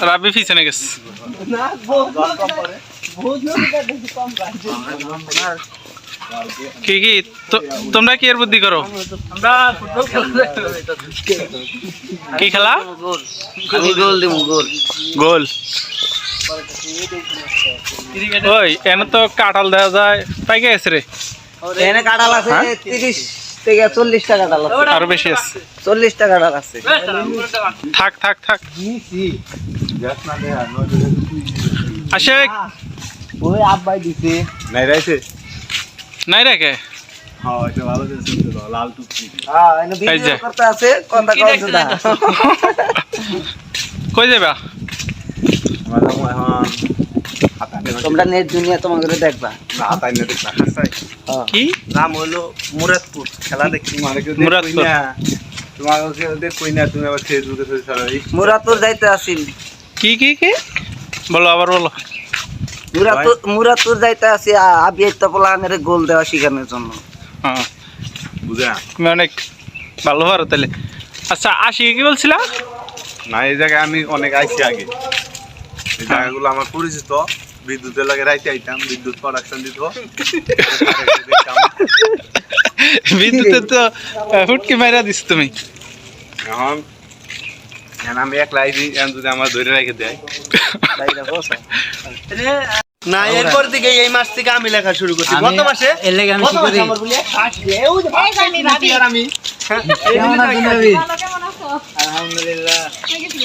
রাবি পিছনে গেছে। না কি কি? তো- তোমরা কি এর বুদ্ধি করো? আমরা ফুটবল খেলা কি খেলা? গোল আমি গোল দিব গোল। গোল। ওই এনে তো কাঁঠাল দেওয়া যায়। পাইকে গেছে রে? এখানে কাঁঠাল আছে হ্যাঁ? তিরিশ। থেকে চল্লিশটা কাঁঠাল আছে। আরও বেশি আছে। চল্লিশটা কাঁঠাল আছে। থাক থাক থাক। আসে ওই আব্বাই দিছে। নাই রাইছে? নাই রেখে? হ্যাঁ এটা ভালো দিয়েছে তো, লাল টুপি হ্যাঁ এনে এই যে। ভিডিও করতে আছে কথা কই যাবা তোমরা নেট দুনিয়া তোমাকে দেখবা। হাসাই কি? নাম হলো মুরাদপুর। খেলা দেখি কেউ মুরাদপুর। মুরাদপুর। না তোমাকে কেউ দেখই না তুমি আবার ফেসবুকে ছবি ছাড়াই মুরাদপুর যাইতে আসিল। কি কি কি? বলো আবার বলো। মুরাদপুর মুরাদপুর যাইতে আসি আবি একটা পোলাহানের গোল দেওয়া শিখানোর জন্য। হ্যাঁ। বুঝা। তুমি অনেক ভালো পারো তাহলে। আচ্ছা আসি কি বলছিলা? না এই জায়গায় আমি অনেক আইছি আগে। এই জায়গাগুলো আমার পরিচিত। বিদ্যুতের লাগে রাইতে আইতাম বিদ্যুৎ প্রোডাকশন দিত। বিদ্যুতের তো হুটকি মাইরা দিস তুমি। এখন এখন আমি একলা আইছি এখন যদি আমার ধরে রেখে দেয়। না এরপর থেকে এই মাস থেকে আমি লেখা শুরু করছি। গত মাসে এর লেগে আমি করি? আলহামদুলিল্লাহ। হয়ে গেছিল?